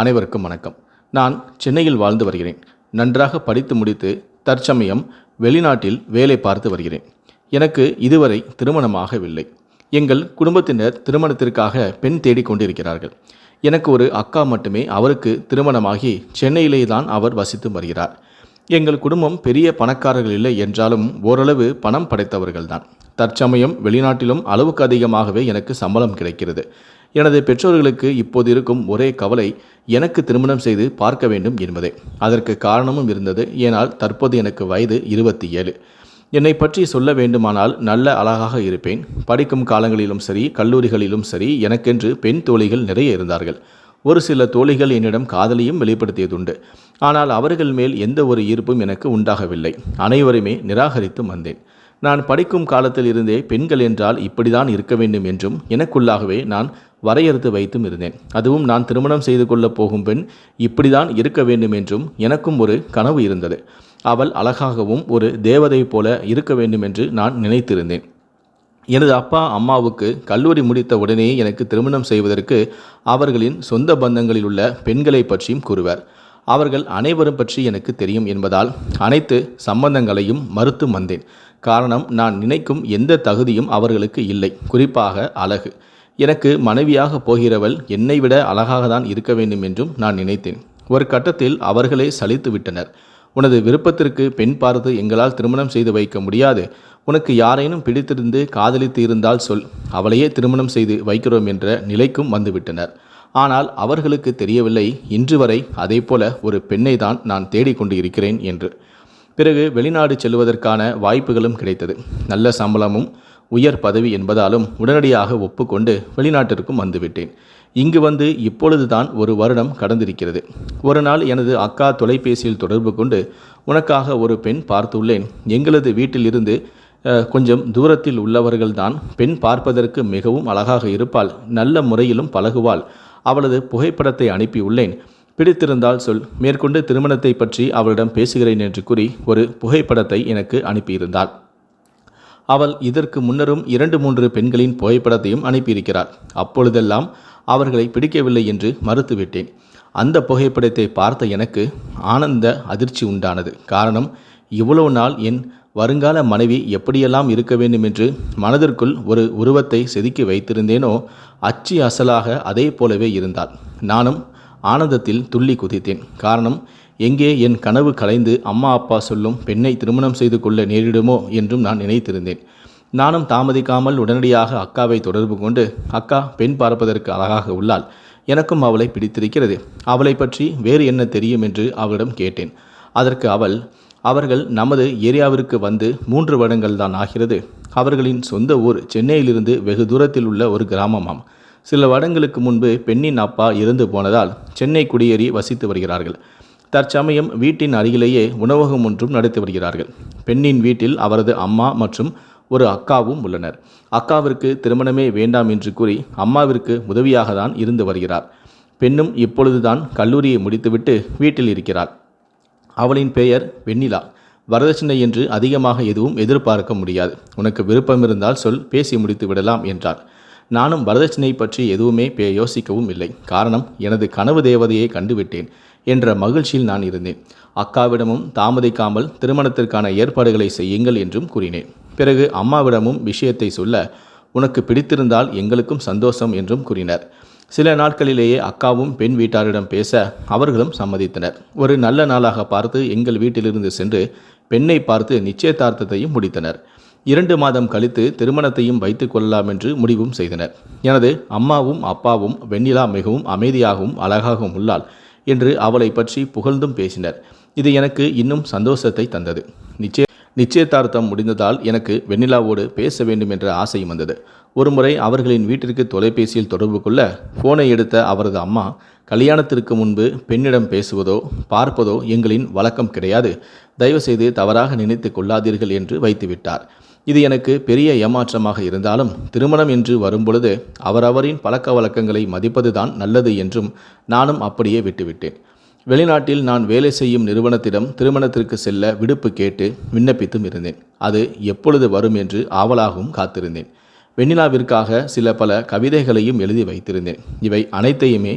அனைவருக்கும் வணக்கம். நான் சென்னையில் வாழ்ந்து வருகிறேன். நன்றாக படித்து முடித்து தற்சமயம் வெளிநாட்டில் வேலை பார்த்து வருகிறேன். எனக்கு இதுவரை திருமணமாகவில்லை. எங்கள் குடும்பத்தினர் திருமணத்திற்காக பெண் தேடிக்கொண்டிருக்கிறார்கள் எனக்கு ஒரு அக்கா மட்டுமே அவருக்கு திருமணமாகி சென்னையிலே தான் அவர் வசித்து வருகிறார். எங்கள் குடும்பம் பெரிய பணக்காரர்கள் இல்லை என்றாலும் ஓரளவு பணம் படைத்தவர்கள்தான். தற்சமயம் வெளிநாட்டிலும் அளவுக்கு அதிகமாகவே எனக்கு சம்பளம் கிடைக்கிறது. எனது பெற்றோர்களுக்கு இப்போது இருக்கும் ஒரே கவலை எனக்கு திருமணம் செய்து பார்க்க வேண்டும் என்பதே. அதற்கு காரணமும் இருந்தது. ஏனால் தற்போது எனக்கு வயது இருபத்தி ஏழு என்னை பற்றி சொல்ல வேண்டுமானால் நல்ல அழகாக இருப்பேன். படிக்கும் காலங்களிலும் சரி கல்லூரிகளிலும் சரி எனக்கென்று பெண் தோழிகள் நிறைய இருந்தார்கள். ஒரு சில தோழிகள் என்னிடம் காதலியும் வெளிப்படுத்தியதுண்டு. ஆனால் அவர்கள் மேல் எந்த ஒரு ஈர்ப்பும் எனக்கு உண்டாகவில்லை. அனைவருமே நிராகரித்து வந்தேன். நான் படிக்கும் காலத்தில் இருந்தே பெண்கள் என்றால் இப்படிதான் இருக்க வேண்டும் என்றும் எனக்குள்ளாகவே நான் வரையறுத்து வைத்தும் இருந்தேன். அதுவும் நான் திருமணம் செய்து கொள்ளப் போகும் பெண் இப்படிதான் இருக்க வேண்டும் என்றும் எனக்கும் ஒரு கனவு இருந்தது. அவள் அழகாகவும் ஒரு தேவதை போல இருக்க வேண்டும் என்று நான் நினைத்திருந்தேன். எனது அப்பா அம்மாவுக்கு கல்லூரி முடித்த உடனே எனக்கு திருமணம் செய்வதற்கு அவர்களின் சொந்த பந்தங்களில் உள்ள பெண்களை பற்றியும் கூறுவர். அவர்கள் அனைவரும் பற்றி எனக்கு தெரியும் என்பதால் அனைத்து சம்பந்தங்களையும் மறுத்து வந்தேன். காரணம் நான் நினைக்கும் எந்த தகுதியும் அவர்களுக்கு இல்லை. குறிப்பாக அழகு. எனக்கு மனைவியாக போகிறவள் என்னை விட அழகாக தான் இருக்க வேண்டும் என்றும் நான் நினைத்தேன். ஒரு கட்டத்தில் அவர்களே சலித்து விட்டனர். உனது விருப்பத்திற்கு பெண் பார்த்து எங்களால் திருமணம் செய்து வைக்க முடியாது. உனக்கு யாரேனும் பிடித்திருந்து காதலித்து இருந்தால் சொல். அவளையே திருமணம் செய்து வைக்கிறோம் என்ற நிலைக்கும் வந்துவிட்டனர். ஆனால் அவர்களுக்கு தெரியவில்லை. இன்று வரை அதே போல ஒரு பெண்ணை தான் நான் தேடிக்கொண்டு இருக்கிறேன் என்று. பிறகு வெளிநாடு செல்வதற்கான வாய்ப்புகளும் கிடைத்தது. நல்ல சம்பளமும் உயர் பதவி என்பதாலும் உடனடியாக ஒப்புக்கொண்டு வெளிநாட்டிற்கும் வந்துவிட்டேன். இங்கு வந்து இப்பொழுதுதான் ஒரு வருடம் கடந்திருக்கிறது. ஒரு நாள் எனது அக்கா தொலைபேசியில் தொடர்பு கொண்டு உனக்காக ஒரு பெண் பார்த்துள்ளேன். எங்களது வீட்டிலிருந்து கொஞ்சம் தூரத்தில் உள்ளவர்கள்தான். பெண் பார்ப்பதற்கு மிகவும் அழகாக இருப்பாள். நல்ல முறையிலும் பழகுவாள். அவளது புகைப்படத்தை அனுப்பியுள்ளேன். பிடித்திருந்தால் சொல். மேற்கொண்டு திருமணத்தை பற்றி அவளிடம் பேசுகிறேன் என்று கூறி ஒரு புகைப்படத்தை எனக்கு அனுப்பியிருந்தாள். அவள் இதற்கு முன்னரும் இரண்டு மூன்று பெண்களின் புகைப்படத்தையும் அனுப்பியிருக்கிறாள் அப்பொழுதெல்லாம் அவர்களை பிடிக்கவில்லை என்று மறுத்துவிட்டேன். அந்த புகைப்படத்தை பார்த்த எனக்கு ஆனந்த அதிர்ச்சி உண்டானது. காரணம் இவ்வளவு நாள் என் வருங்கால மனைவி எப்படியெல்லாம் இருக்க வேண்டும் என்று மனதிற்குள் ஒரு உருவத்தை செதுக்கி வைத்திருந்தேனோ அச்சு அசலாக அதே போலவே இருந்தாள். நானும் ஆனந்தத்தில் துள்ளி குதித்தேன். காரணம் எங்கே என் கனவு கலைந்து அம்மா அப்பா சொல்லும் பெண்ணை திருமணம் செய்து கொள்ள நேரிடுமோ என்றும் நான் நினைத்திருந்தேன். நானும் தாமதிக்காமல் உடனடியாக அக்காவை தொடர்பு கொண்டு அக்கா பெண் பார்ப்பதற்கு அழகாக உள்ளாள். எனக்கும் அவளை பிடித்திருக்கிறது. அவளை பற்றி வேறு என்ன தெரியும்? என்று அவளிடம் கேட்டேன். அதற்கு அவள் அவர்கள் நமது ஏரியாவிற்கு வந்து மூன்று வருடங்கள் தான் ஆகிறது. அவர்களின் சொந்த ஊர் சென்னையிலிருந்து வெகு தூரத்தில் உள்ள ஒரு கிராமமாம். சில வருடங்களுக்கு முன்பு பெண்ணின் அப்பா இறந்து போனதால் சென்னை குடியேறி வசித்து வருகிறார்கள். தற்சமயம் வீட்டின் அருகிலேயே உணவகம் ஒன்றும் நடத்தி வருகிறார்கள். பெண்ணின் வீட்டில் அவரது அம்மா மற்றும் ஒரு அக்காவும் உள்ளனர். அக்காவிற்கு திருமணமே வேண்டாம் என்று கூறி அம்மாவிற்கு உதவியாக தான் இருந்து வருகிறார். பெண்ணும் இப்பொழுதுதான் கல்லூரியை முடித்துவிட்டு வீட்டில் இருக்கிறார் அவளின் பெயர் வெண்ணிலா. வரதட்சணை என்று அதிகமாக எதுவும் எதிர்பார்க்க முடியாது. உனக்கு விருப்பம் இருந்தால் சொல் பேசி முடித்து விடலாம் என்றார். நானும் வரதட்சணை பற்றி எதுவுமே பே யோசிக்கவும் இல்லை. காரணம் எனது கனவு தேவதையை கண்டுவிட்டேன். என்ற மகிழ்ச்சியில் நான் இருந்தேன். அக்காவிடமும் தாமதிக்காமல் திருமணத்திற்கான ஏற்பாடுகளை செய்யுங்கள் என்றும் கூறினேன். பிறகு அம்மாவிடமும் விஷயத்தை சொல்ல உனக்கு பிடித்திருந்தால் எங்களுக்கும் சந்தோஷம் என்றும் கூறினர். சில நாட்களிலேயே அக்காவும் பெண் வீட்டாரிடம் பேச அவர்களும் சம்மதித்தனர். ஒரு நல்ல நாளாக பார்த்து எங்கள் வீட்டிலிருந்து சென்று பெண்ணை பார்த்து நிச்சயதார்த்தத்தையும் முடித்தனர். இரண்டு மாதம் கழித்து திருமணத்தையும் வைத்துக் கொள்ளலாம் என்று முடிவும் செய்தனர். எனது அம்மாவும் அப்பாவும் வெண்ணிலா மிகவும் அமைதியாகவும் அழகாகவும் உள்ளாள் என்று அவளை பற்றி புகழ்ந்தும் பேசினர். இது எனக்கு இன்னும் சந்தோஷத்தை தந்தது. நிச்சய நிச்சயதார்த்தம் முடிந்ததால் எனக்கு வெண்ணிலாவோடு பேச வேண்டும் என்ற ஆசையும் வந்தது. ஒருமுறை அவர்களின் வீட்டிற்கு தொலைபேசியில் தொடர்பு கொள்ள ஃபோனை எடுத்த அவரது அம்மா கல்யாணத்திற்கு முன்பு பெண்ணிடம் பேசுவதோ பார்ப்பதோ எங்களின் வழக்கம் கிடையாது. தயவுசெய்து தவறாக நினைத்து கொள்ளாதீர்கள் என்று வைத்துவிட்டார். இது எனக்கு பெரிய ஏமாற்றமாக இருந்தாலும் திருமணம் என்று வரும்பொழுது அவரவரின் பழக்க வழக்கங்களை மதிப்பதுதான் நல்லது என்றும் நானும் அப்படியே விட்டுவிட்டேன். வெளிநாட்டில் நான் வேலை செய்யும் நிறுவனத்திடம் திருமணத்திற்கு செல்ல விடுப்பு கேட்டு விண்ணப்பித்தும் இருந்தேன். அது எப்பொழுது வரும் என்று ஆவலாகவும் காத்திருந்தேன். வெண்ணிலாவிற்காக சில பல கவிதைகளையும் எழுதி வைத்திருந்தேன். இவை அனைத்தையுமே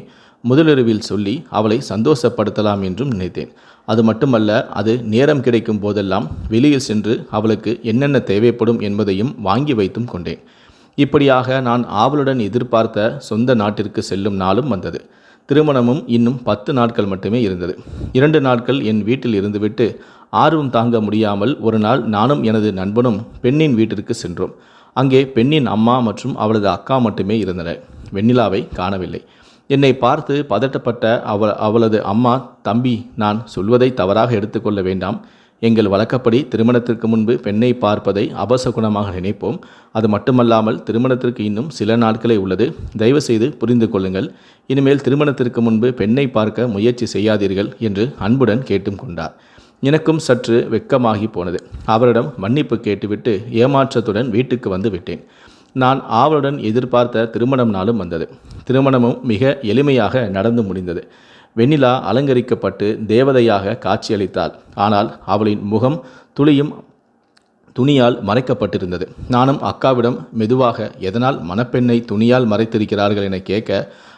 முதலிரவில் சொல்லி அவளை சந்தோஷப்படுத்தலாம் என்றும் நினைத்தேன். அது மட்டுமல்ல அது நேரம் கிடைக்கும் போதெல்லாம் வெளியில் சென்று அவளுக்கு என்னென்ன தேவைப்படும் என்பதையும் வாங்கி வைத்தும் கொண்டேன். இப்படியாக நான் ஆவலுடன் எதிர்பார்த்த சொந்த நாட்டிற்கு செல்லும் நாளும் வந்தது. திருமணமும் இன்னும் பத்து நாட்கள் மட்டுமே இருந்தது. இரண்டு நாட்கள் என் வீட்டில் இருந்துவிட்டு ஆர்வம் தாங்க முடியாமல் ஒரு நாள் நானும் எனது நண்பனும் பெண்ணின் வீட்டிற்கு சென்றோம். அங்கே பெண்ணின் அம்மா மற்றும் அவளது அக்கா மட்டுமே இருந்தனர். வெண்ணிலாவை காணவில்லை. என்னை பார்த்து பதட்டப்பட்ட அவ அவளது அம்மா தம்பி நான் சொல்வதை தவறாக எடுத்துக்கொள்ள வேண்டாம். எங்கள் வழக்கப்படி திருமணத்திற்கு முன்பு பெண்ணை பார்ப்பதை அபசகுணமாக நினைப்போம். அது மட்டுமல்லாமல் திருமணத்திற்கு இன்னும் சில நாட்களே உள்ளது. தயவு செய்து புரிந்து கொள்ளுங்கள். இனிமேல் திருமணத்திற்கு முன்பு பெண்ணை பார்க்க முயற்சி செய்யாதீர்கள் என்று அன்புடன் கேட்டும் கொண்டார். எனக்கும் சற்று வெக்கமாகி போனது. அவரிடம் மன்னிப்பு கேட்டுவிட்டு ஏமாற்றத்துடன் வீட்டுக்கு வந்து விட்டேன். நான் ஆவலுடன் எதிர்பார்த்த திருமணம் நாளும் வந்தது. திருமணமும் மிக எளிமையாக நடந்து முடிந்தது. வெண்ணிலா அலங்கரிக்கப்பட்டு தேவதையாக காட்சியளித்தாள். ஆனால் அவளின் முகம் துளியும் துணியால் மறைக்கப்பட்டிருந்தது. நானும் அக்காவிடம் மெதுவாக எதனால் மணப்பெண்ணை துணியால் மறைத்திருக்கிறார்கள் என கேட்க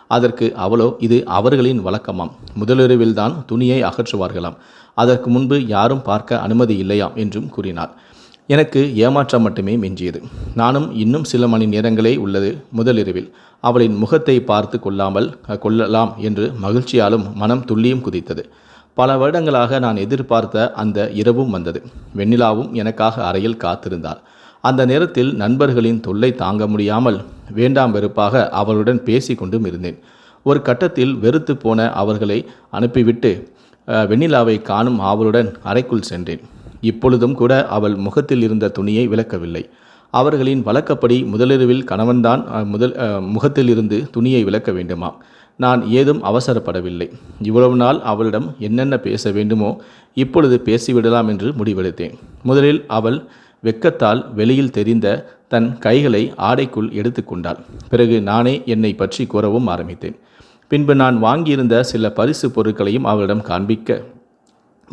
அதற்கு அவளோ இது அவர்களின் வழக்கமாம். முதலிரவில்தான் துணியை அகற்றுவார்களாம். அதற்கு முன்பு யாரும் பார்க்க அனுமதி இல்லையாம் என்றும் கூறினார் எனக்கு ஏமாற்றம் மட்டுமே மிஞ்சியது. நானும் இன்னும் சில மணி நேரங்களே உள்ளது முதலிரவில். அவளின் முகத்தை பார்த்து கொள்ளாமல் கொள்ளலாம் என்று மகிழ்ச்சியாலும் மனம் துள்ளியும் குதித்தது. பல வருடங்களாக நான் எதிர்பார்த்த அந்த இரவும் வந்தது. வெண்ணிலாவும் எனக்காக அறையில் காத்திருந்தாள். அந்த நேரத்தில் நண்பர்களின் தொல்லை தாங்க முடியாமல் வேண்டாம் வெறுப்பாக அவளுடன் பேசி கொண்டும் இருந்தேன். ஒரு கட்டத்தில் வெறுத்து போன அவர்களை அனுப்பிவிட்டு வெண்ணிலாவை காணும் ஆவலுடன் அறைக்குள் சென்றேன். இப்பொழுதும் கூட அவள் முகத்தில் இருந்த துணியை விளக்கவில்லை. அவர்களின் வழக்கப்படி முதலிரவில் கணவன்தான் முதல் முகத்திலிருந்து முகத்தில் இருந்து துணியை விலக்க வேண்டுமாம். நான் ஏதும் அவசரப்படவில்லை. இவ்வளவு நாள் அவளிடம் என்னென்ன பேச வேண்டுமோ இப்பொழுது பேசிவிடலாம் என்று முடிவெடுத்தேன். முதலில் அவள் வெக்கத்தால் வெளியில் தெரிந்த தன் கைகளை ஆடைக்குள் எடுத்துக்கொண்டாள் பிறகு நானே என்னை பற்றி கூறவும் ஆரம்பித்தேன். பின்பு நான் வாங்கியிருந்த சில பரிசு பொருட்களையும் அவளிடம் காண்பிக்க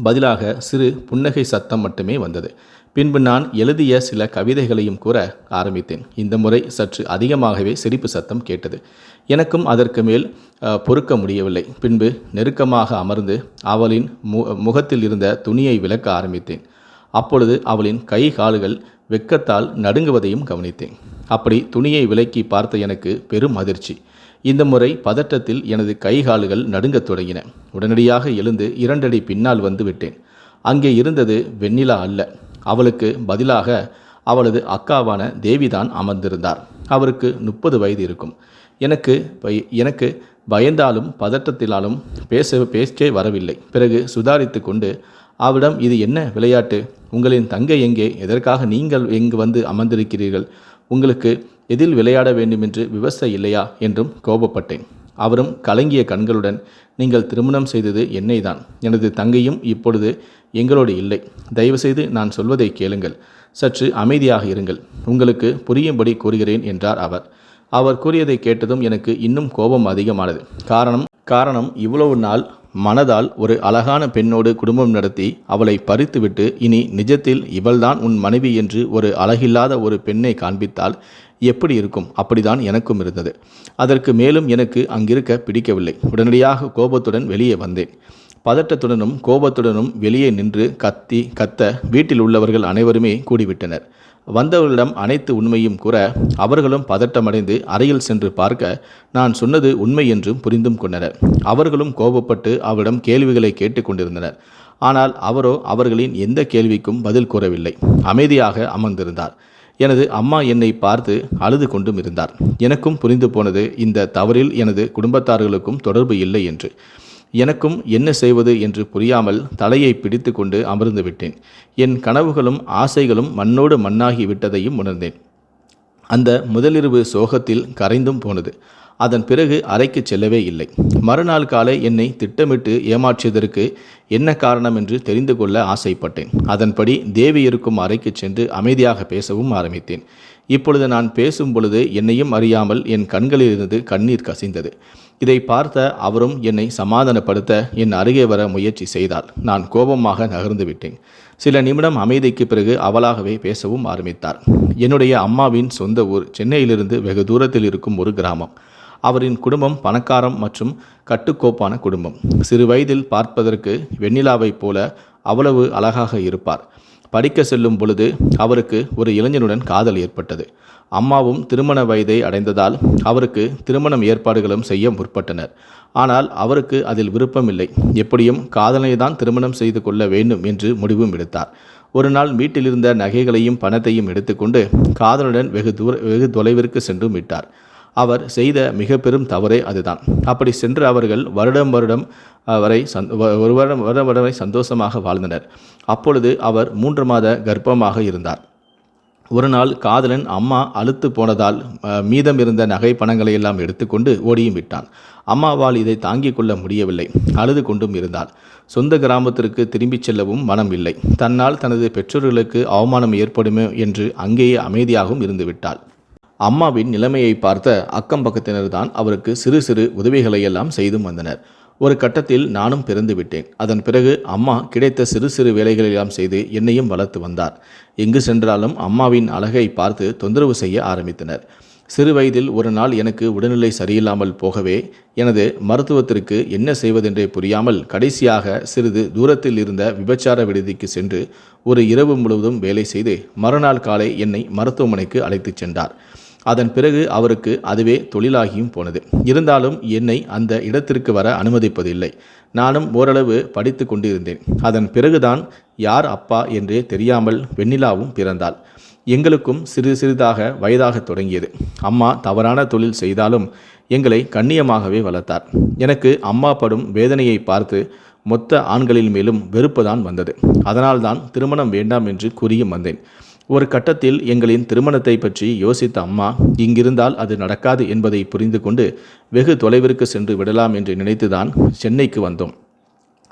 பதிலாக சிறு புன்னகை சத்தம் மட்டுமே வந்தது. பின்பு நான் எழுதிய சில கவிதைகளையும் கூற ஆரம்பித்தேன். இந்த முறை சற்று அதிகமாகவே சிரிப்பு சத்தம் கேட்டது. எனக்கும் அதற்கு மேல் பொறுக்க முடியவில்லை. பின்பு நெருக்கமாக அமர்ந்து அவளின் மு முகத்தில் இருந்த துணியை விலக்க ஆரம்பித்தேன். அப்பொழுது அவளின் கை கால்கள் வெட்கத்தால் நடுங்குவதையும் கவனித்தேன். அப்படி துணியை விலக்கி பார்த்த எனக்கு பெரும் அதிர்ச்சி. இந்த முறை பதட்டத்தில் எனது கை கால்கள் நடுங்கத் தொடங்கின. உடனடியாக எழுந்து இரண்டடி பின்னால் வந்து விட்டேன். அங்கே இருந்தது வெண்ணிலா அல்ல. அவளுக்கு பதிலாக அவளது அக்காவான தேவிதான் அமர்ந்திருந்தார். அவருக்கு முப்பது வயது இருக்கும். எனக்கு எனக்கு பயந்தாலும் பதட்டத்தினாலும் பேச பேச்சே வரவில்லை. பிறகு சுதாரித்து கொண்டு அவளிடம் இது என்ன விளையாட்டு? உங்களின் தங்கை எங்கே? எதற்காக நீங்கள் எங்கு வந்து அமர்ந்திருக்கிறீர்கள்? உங்களுக்கு எதில் விளையாட வேண்டுமென்று விவசாய இல்லையா என்றும் கோபப்பட்டேன். அவரும் கலங்கிய கண்களுடன் நீங்கள் திருமணம் செய்தது என்னைதான். எனது தங்கையும் இப்பொழுது எங்களோடு இல்லை. தயவுசெய்து நான் சொல்வதை கேளுங்கள். சற்று அமைதியாக இருங்கள். உங்களுக்கு புரியும்படி கூறுகிறேன் என்றார் அவர். அவர் கூறியதை கேட்டதும் எனக்கு இன்னும் கோபம் அதிகமானது. காரணம் காரணம் இவ்வளவு நாள் மனதால் ஒரு அழகான பெண்ணோடு குடும்பம் நடத்தி அவளை பறித்துவிட்டு இனி நிஜத்தில் இவள்தான் உன் மனைவி என்று ஒரு அழகில்லாத ஒரு பெண்ணை காண்பித்தால் எப்படி இருக்கும்? அப்படிதான் எனக்கும் இருந்தது. அதற்கு மேலும் எனக்கு அங்கிருக்க பிடிக்கவில்லை. உடனடியாக கோபத்துடன் வெளியே வந்தேன். பதட்டத்துடனும் கோபத்துடனும் வெளியே நின்று கத்தி கத்த வீட்டில் உள்ளவர்கள் அனைவருமே கூடிவிட்டனர். வந்தவர்களிடம் அனைத்து உண்மையும் கூற அவர்களும் பதட்டமடைந்து அறையில் சென்று பார்க்க நான் சொன்னது உண்மை என்றும் புரிந்தும் கொண்டனர். அவர்களும் கோபப்பட்டு அவரிடம் கேள்விகளை கேட்டுக்கொண்டிருந்தனர் ஆனால் அவரோ அவர்களின் எந்த கேள்விக்கும் பதில் கூறவில்லை. அமைதியாக அமர்ந்திருந்தார். எனது அம்மா என்னை பார்த்து அழுது கொண்டும் இருந்தார். எனக்கும் புரிந்து போனது இந்த தவறில் எனது குடும்பத்தார்களுக்கும் தொடர்பு இல்லை என்று. எனக்கும் என்ன செய்வது என்று புரியாமல் தலையை பிடித்து கொண்டு அமர்ந்து விட்டேன் என் கனவுகளும் ஆசைகளும் மண்ணோடு மண்ணாகி விட்டதையும் உணர்ந்தேன். அந்த முதலிரவு சோகத்தில் கரைந்தும் போனது. அதன் பிறகு அறைக்கு செல்லவே இல்லை. மறுநாள் காலை என்னை திட்டமிட்டு ஏமாற்றியதற்கு என்ன காரணம் என்று தெரிந்து கொள்ள ஆசைப்பட்டேன். அதன்படி தேவி இருக்கும் அறைக்கு சென்று அமைதியாக பேசவும் ஆரம்பித்தேன். இப்பொழுது நான் பேசும் பொழுது என்னையும் அறியாமல் என் கண்களிலிருந்து கண்ணீர் கசிந்தது. இதை பார்த்த அவரும் என்னை சமாதானப்படுத்த என் அருகே வர முயற்சி செய்தால் நான் கோபமாக நகர்ந்து விட்டேன். சில நிமிடம் அமைதிக்கு பிறகு அவளாகவே பேசவும் ஆரம்பித்தார். என்னுடைய அம்மாவின் சொந்த ஊர் சென்னையிலிருந்து வெகு தூரத்தில் இருக்கும் ஒரு கிராமம். அவரின் குடும்பம் பணக்காரம் மற்றும் கட்டுக்கோப்பான குடும்பம். சிறு வயதில் பார்ப்பதற்கு வெண்ணிலாவைப் போல அவ்வளவு அழகாக இருப்பார். படிக்க செல்லும் பொழுது அவருக்கு ஒரு இளைஞனுடன் காதல் ஏற்பட்டது. அம்மாவும் திருமண வயதை அடைந்ததால் அவருக்கு திருமணம் ஏற்பாடுகளும் செய்ய முற்பட்டனர். ஆனால் அவருக்கு அதில் விருப்பமில்லை. எப்படியும் காதலை தான் திருமணம் செய்து கொள்ள வேண்டும் என்று முடிவும் எடுத்தார். ஒரு நாள் வீட்டிலிருந்த நகைகளையும் பணத்தையும் எடுத்துக்கொண்டு காதலுடன் வெகு தூர வெகு தொலைவிற்கு சென்றும் விட்டார். அவர் செய்த மிக பெரும் தவறே அதுதான். அப்படி சென்று அவர்கள் வருடம் வருடம் வரை சந் ஒரு வருடம் வருடம் வருடம் வரை சந்தோஷமாக வாழ்ந்தனர். அப்பொழுது அவர் மூன்று மாத கர்ப்பமாக இருந்தார். ஒரு நாள் காதலன் அம்மா அழுத்து போனதால் மீதம் இருந்த நகை பணங்களை எல்லாம் எடுத்துக்கொண்டு ஓடியும் விட்டான். அம்மாவால் இதை தாங்கிக் கொள்ள முடியவில்லை. அழுது கொண்டும் இருந்தாள். சொந்த கிராமத்திற்கு திரும்பிச் செல்லவும் மனம் இல்லை. தன்னால் தனது பெற்றோர்களுக்கு அவமானம் ஏற்படுமே என்று அங்கேயே அமைதியாகவும் இருந்துவிட்டாள் அம்மாவின் நிலைமையை பார்த்த அக்கம் பக்கத்தினர் தான் அவருக்கு சிறு சிறு உதவிகளை எல்லாம் செய்தும் வந்தனர். ஒரு கட்டத்தில் நானும் பிறந்து விட்டேன். அதன் பிறகு அம்மா கிடைத்த சிறு சிறு வேலைகளெல்லாம் செய்து என்னையும் வளர்த்து வந்தார். எங்கு சென்றாலும் அம்மாவின் அழகை பார்த்து தொந்தரவு செய்ய ஆரம்பித்தனர். சிறு வயதில் ஒரு நாள் எனக்கு உடல்நிலை சரியில்லாமல் போகவே எனது மருத்துவத்திற்கு என்ன செய்வதென்றே புரியாமல் கடைசியாக சிறிது தூரத்தில் இருந்த விபச்சார விடுதிக்கு சென்று ஒரு இரவு முழுவதும் வேலை செய்து மறுநாள் காலை என்னை மருத்துவமனைக்கு அழைத்துச் சென்றார். அதன் பிறகு அவருக்கு அதுவே தொழிலாகியும் போனது. இருந்தாலும் என்னை அந்த இடத்திற்கு வர அனுமதிப்பதில்லை. நானும் ஓரளவு படித்து கொண்டிருந்தேன். அதன் பிறகுதான் யார் அப்பா என்றே தெரியாமல் வெண்ணிலாவும் பிறந்தாள். எங்களுக்கும் சிறிது சிறிதாக வயதாகத் தொடங்கியது. அம்மா தவறான தொழில் செய்தாலும் எங்களை கண்ணியமாகவே வளர்த்தார். எனக்கு அம்மா படும் வேதனையை பார்த்து மொத்த ஆண்களின் மேலும் வெறுப்புதான் வந்தது. அதனால்தான் திருமணம் வேண்டாம் என்று கூறியும் வந்தேன். ஒரு கட்டத்தில் எங்களின் திருமணத்தை பற்றி யோசித்த அம்மா இங்கிருந்தால் அது நடக்காது என்பதை புரிந்து கொண்டு வெகு தொலைவிற்கு சென்று விடலாம் என்று நினைத்துதான் சென்னைக்கு வந்தோம்.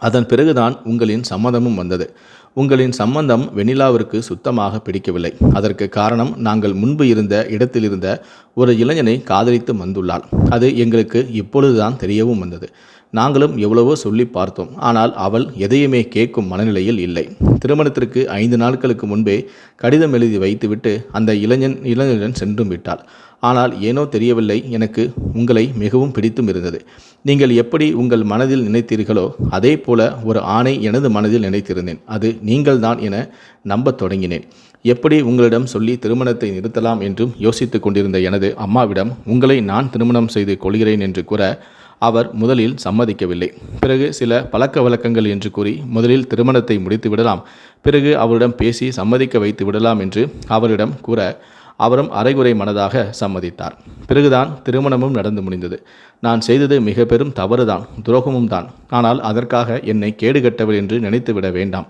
அதன் பிறகுதான் உங்களின் சம்மதமும் வந்தது. உங்களின் சம்பந்தம் வெண்ணிலாவிற்கு சுத்தமாக பிடிக்கவில்லை. அதற்கு காரணம் நாங்கள் முன்பு இருந்த இடத்திலிருந்த ஒரு இளைஞனை காதலித்து வந்துள்ளாள். அது எங்களுக்கு இப்பொழுதுதான் தெரியவும் வந்தது. நாங்களும் எவ்வளவோ சொல்லி பார்த்தோம். ஆனால் அவள் எதையுமே கேட்கும் மனநிலையில் இல்லை. திருமணத்திற்கு ஐந்து நாட்களுக்கு முன்பே கடிதம் எழுதி வைத்துவிட்டு அந்த இளைஞன் இளைஞனுடன் சென்றும் விட்டாள். ஆனால் ஏனோ தெரியவில்லை. எனக்கு உங்களை மிகவும் பிடித்தும் இருந்தது. நீங்கள் எப்படி உங்கள் மனதில் நினைத்தீர்களோ அதே போல ஒரு ஆணை எனது மனதில் நினைத்திருந்தேன். அது நீங்கள்தான் என நம்பத் தொடங்கினேன். எப்படி உங்களிடம் சொல்லி திருமணத்தை நிறுத்தலாம் என்றும் யோசித்துக் கொண்டிருந்த எனது அம்மாவிடம் உங்களை நான் திருமணம் செய்து கொள்கிறேன் என்று கூற அவர் முதலில் சம்மதிக்கவில்லை. பிறகு சில பழக்க வழக்கங்கள் என்று கூறி முதலில் திருமணத்தை முடித்து விடலாம் பிறகு அவரிடம் பேசி சம்மதிக்க வைத்து விடலாம் என்று அவரிடம் கூற அவரும் அரைகுறை மனதாக சம்மதித்தார். பிறகுதான் திருமணமும் நடந்து முடிந்தது. நான் செய்தது மிக பெரும் தவறுதான் துரோகமும் தான். ஆனால் அதற்காக என்னை கேடுகட்டவர் என்று நினைத்துவிட வேண்டாம்.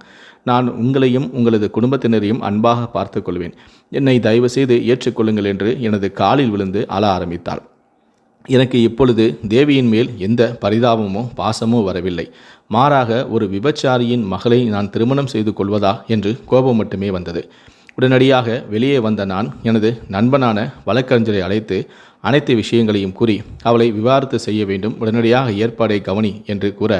நான் உங்களையும் உங்களது குடும்பத்தினரையும் அன்பாக பார்த்துக்கொள்வேன். என்னை தயவு செய்து ஏற்றுக்கொள்ளுங்கள் என்று எனது காலில் விழுந்து அழ ஆரம்பித்தாள். எனக்கு இப்பொழுது தேவியின் மேல் எந்த பரிதாபமோ பாசமோ வரவில்லை. மாறாக ஒரு விபச்சாரியின் மகளை நான் திருமணம் செய்து கொள்வதா என்று கோபம் மட்டுமே வந்தது. உடனடியாக வெளியே வந்த நான் எனது நண்பனான வழக்கறிஞரை அழைத்து அனைத்து விஷயங்களையும் கூறி அவளை விவாகரத்து செய்ய வேண்டும் உடனடியாக ஏற்பாடை கவனி என்று கூற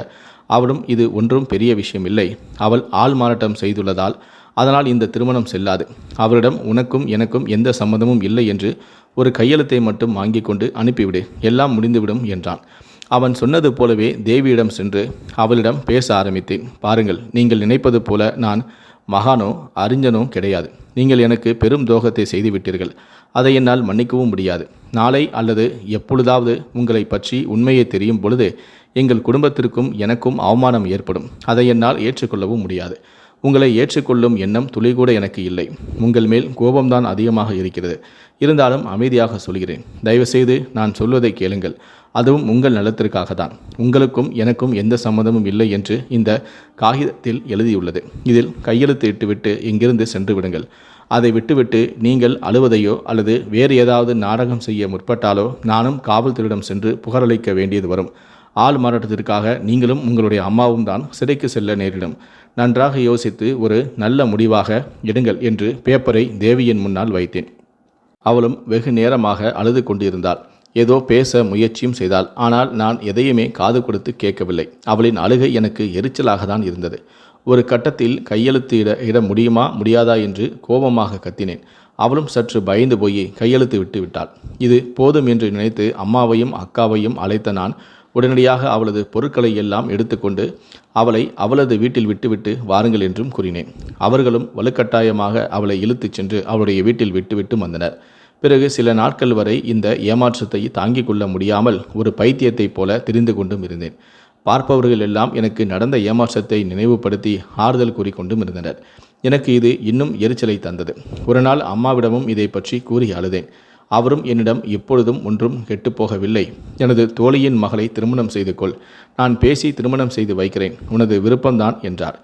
அவளும் இது ஒன்றும் பெரிய விஷயம் இல்லை. அவள் ஆள் மாறாட்டம் செய்துள்ளதால் அதனால் இந்த திருமணம் செல்லாது. அவரிடம் உனக்கும் எனக்கும் எந்த சம்மந்தமும் இல்லை என்று ஒரு கையெழுத்தை மட்டும் வாங்கி கொண்டு அனுப்பிவிடு எல்லாம் முடிந்துவிடும் என்றான். அவன் சொன்னது போலவே தேவியிடம் சென்று அவளிடம் பேச ஆரம்பித்தேன். பாருங்கள் நீங்கள் நினைப்பது போல நான் மகானோ அறிஞனோ கிடையாது. நீங்கள் எனக்கு பெரும் துரோகத்தை செய்துவிட்டீர்கள். அதை என்னால் மன்னிக்கவும் முடியாது. நாளை அல்லது எப்பொழுதாவது உங்களை பற்றி உண்மையை தெரியும் பொழுது எங்கள் குடும்பத்திற்கும் எனக்கும் அவமானம் ஏற்படும். அதை என்னால் ஏற்றுக்கொள்ளவும் முடியாது. உங்களை ஏற்றுக்கொள்ளும் எண்ணம் துளிகூட எனக்கு இல்லை. உங்கள் மேல் கோபம்தான் அதிகமாக இருக்கிறது. இருந்தாலும் அமைதியாக சொல்கிறேன். தயவுசெய்து நான் சொல்வதை கேளுங்கள். அதுவும் உங்கள் நலத்திற்காக தான் உங்களுக்கும் எனக்கும் எந்த சம்மதமும் இல்லை என்று இந்த காகிதத்தில் எழுதியுள்ளது. இதில் கையெழுத்து இட்டுவிட்டு இங்கிருந்து சென்று விடுங்கள். அதை விட்டுவிட்டு நீங்கள் அழுவதையோ அல்லது வேறு ஏதாவது நாடகம் செய்ய முற்பட்டாலோ நானும் காவல்துறையிடம் சென்று புகாரளிக்க வேண்டியது வரும். ஆள் மாறாட்டத்திற்காக நீங்களும் உங்களுடைய அம்மாவும் தான் சிறைக்கு செல்ல நேரிடும். நன்றாக யோசித்து ஒரு நல்ல முடிவாக எடுங்கள் என்று பேப்பரை தேவியின் முன்னால் வைத்தேன். அவளும் வெகு நேரமாக அழுது கொண்டிருந்தாள். ஏதோ பேச முயற்சியும் செய்தாள். ஆனால் நான் எதையுமே காது கொடுத்து கேட்கவில்லை. அவளின் அழுகை எனக்கு எரிச்சலாக தான் இருந்தது. ஒரு கட்டத்தில் கையெழுத்து இட இட முடியுமா முடியாதா என்று கோபமாக கத்தினேன். அவளும் சற்று பயந்து போய் கையெழுத்து விட்டு விட்டாள். இது போதும் என்று நினைத்து அம்மாவையும் அக்காவையும் அழைத்த நான் உடனடியாக அவளது பொருட்களை எல்லாம் எடுத்துக்கொண்டு அவளை அவளது வீட்டில் விட்டுவிட்டு வாருங்கள் என்றும் கூறினேன். அவர்களும் வலுக்கட்டாயமாக அவளை இழுத்துச் சென்று அவளுடைய வீட்டில் விட்டுவிட்டு வந்தனர். பிறகு சில நாட்கள் வரை இந்த ஏமாற்றத்தை தாங்கிக் கொள்ள முடியாமல் ஒரு பைத்தியத்தைப் போல தெரிந்து கொண்டும் இருந்தேன். பார்ப்பவர்கள் எல்லாம் எனக்கு நடந்த ஏமாற்றத்தை நினைவுபடுத்தி ஆறுதல் கூறிக்கொண்டும் இருந்தனர். எனக்கு இது இன்னும் எரிச்சலை தந்தது. ஒரு நாள் அம்மாவிடமும் இதை பற்றி கூறி அழுதேன். அவரும் என்னிடம் எப்பொழுதும் ஒன்றும் கெட்டுப்போகவில்லை. எனது தோழியின் மகளை திருமணம் செய்து கொள் நான் பேசி திருமணம் செய்து வைக்கிறேன். உனது விருப்பம்தான் என்றார்.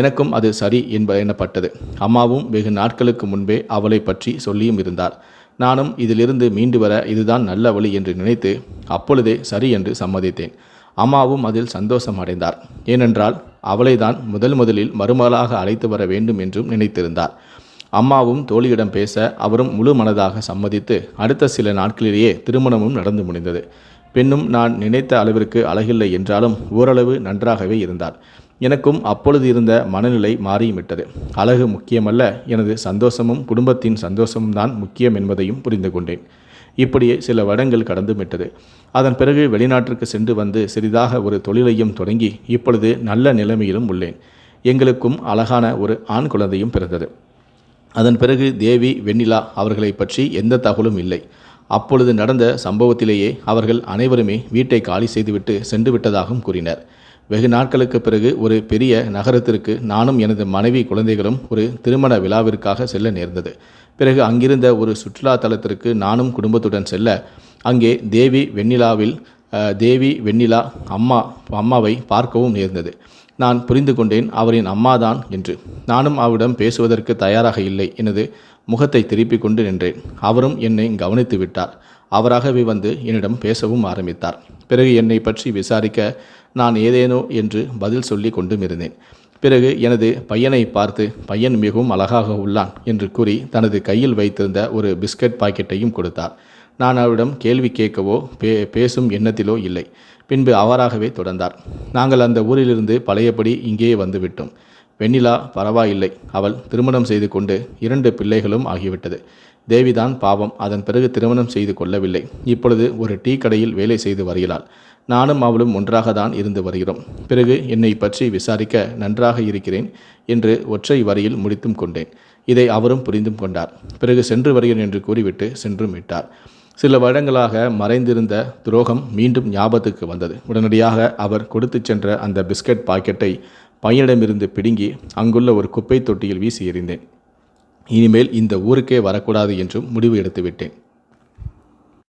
எனக்கும் அது சரி என்ப எனப்பட்டது. அம்மாவும் வெகு நாட்களுக்கு முன்பே அவளை பற்றி சொல்லியும் இருந்தார். நானும் இதிலிருந்து மீண்டு வர இதுதான் நல்ல வழி என்று நினைத்து அப்பொழுதே சரி என்று சம்மதித்தேன். அம்மாவும் அதில் சந்தோஷம் அடைந்தார். ஏனென்றால் அவளைதான் முதல் முதலில் மருமகளாக அழைத்து வர வேண்டும் என்றும் நினைத்திருந்தார். அம்மாவும் தோழியிடம் பேச அவரும் முழு மனதாக சம்மதித்து அடுத்த சில நாட்களிலேயே திருமணமும் நடந்து முடிந்தது. பெண்ணும் நான் நினைத்த அளவிற்கு அழகில்லை என்றாலும் ஓரளவு நன்றாகவே இருந்தார் எனக்கும் அப்பொழுது இருந்த மனநிலை மாறிவிட்டது. அழகு முக்கியமல்ல எனது சந்தோஷமும் குடும்பத்தின் சந்தோஷமும் தான் முக்கியம் என்பதையும் புரிந்து கொண்டேன். இப்படியே சில வருடங்கள் கடந்து விட்டது. அதன் பிறகு வெளிநாட்டிற்கு சென்று வந்து சிறிதாக ஒரு தொழிலையும் தொடங்கி இப்பொழுது நல்ல நிலைமையிலும் உள்ளேன். எங்களுக்கும் அழகான ஒரு ஆண் குழந்தையும் பிறந்தது. அதன் பிறகு தேவி வெண்ணிலா அவர்களை பற்றி எந்த தகவலும் இல்லை. அப்பொழுது நடந்த சம்பவத்திலேயே அவர்கள் அனைவருமே வீட்டை காலி செய்துவிட்டு சென்று விட்டதாகவும் கூறினர். வெகு நாட்களுக்கு பிறகு ஒரு பெரிய நகரத்திற்கு நானும் எனது மனைவி குழந்தைகளும் ஒரு திருமண விழாவிற்காக செல்ல நேர்ந்தது. பிறகு அங்கிருந்த ஒரு சுற்றுலா தலத்திற்கு நானும் குடும்பத்துடன் செல்ல அங்கே தேவி வெண்ணிலாவில் தேவி வெண்ணிலா அம்மா அம்மாவை பார்க்கவும் நேர்ந்தது. நான் புரிந்து கொண்டேன் அவரின் அம்மாதான் என்று. நானும் அவரிடம் பேசுவதற்கு தயாராக இல்லை எனது முகத்தை திருப்பிக் கொண்டு நின்றேன். அவரும் என்னை கவனித்து விட்டார். அவராகவே வந்து என்னிடம் பேசவும் ஆரம்பித்தார். பிறகு என்னை பற்றி விசாரிக்க நான் ஏதேனோ என்று பதில் சொல்லி கொண்டும் இருந்தேன் பிறகு எனது பையனை பார்த்து பையன் மிகவும் அழகாக உள்ளான் என்று கூறி தனது கையில் வைத்திருந்த ஒரு பிஸ்கட் பாக்கெட்டையும் கொடுத்தார். நான் அவரிடம் கேள்வி கேட்கவோ பே பேசும் எண்ணத்திலோ இல்லை. பின்பு அவராகவே தொடர்ந்தார். நாங்கள் அந்த ஊரிலிருந்து பழையபடி இங்கே வந்துவிட்டோம். வெண்ணிலா பரவாயில்லை. அவள் திருமணம் செய்து கொண்டு இரண்டு பிள்ளைகளும் ஆகிவிட்டது. தேவிதான் பாவம். அதன் பிறகு திருமணம் செய்து கொள்ளவில்லை. இப்பொழுது ஒரு டீ கடையில் வேலை செய்து வருகிறாள். நானும் அவளும் ஒன்றாக தான் இருந்து வருகிறோம். பிறகு என்னை பற்றி விசாரிக்க நன்றாக இருக்கிறேன் என்று ஒற்றை வரியில் முடித்தும் கொண்டேன். இதை அவரும் புரிந்தும் கொண்டார். பிறகு சென்று வருகிறேன் என்று கூறிவிட்டு சென்றும் விட்டார். சில வருடங்களாக மறைந்திருந்த துரோகம் மீண்டும் ஞாபகத்துக்கு வந்தது. உடனடியாக அவர் கொடுத்துச் சென்ற அந்த பிஸ்கட் பாக்கெட்டை பையனிடமிருந்து பிடுங்கி அங்குள்ள ஒரு குப்பை தொட்டியில் வீசி எறிந்தேன். இனிமேல் இந்த ஊருக்கே வரக்கூடாது என்றும் முடிவு எடுத்துவிட்டேன்.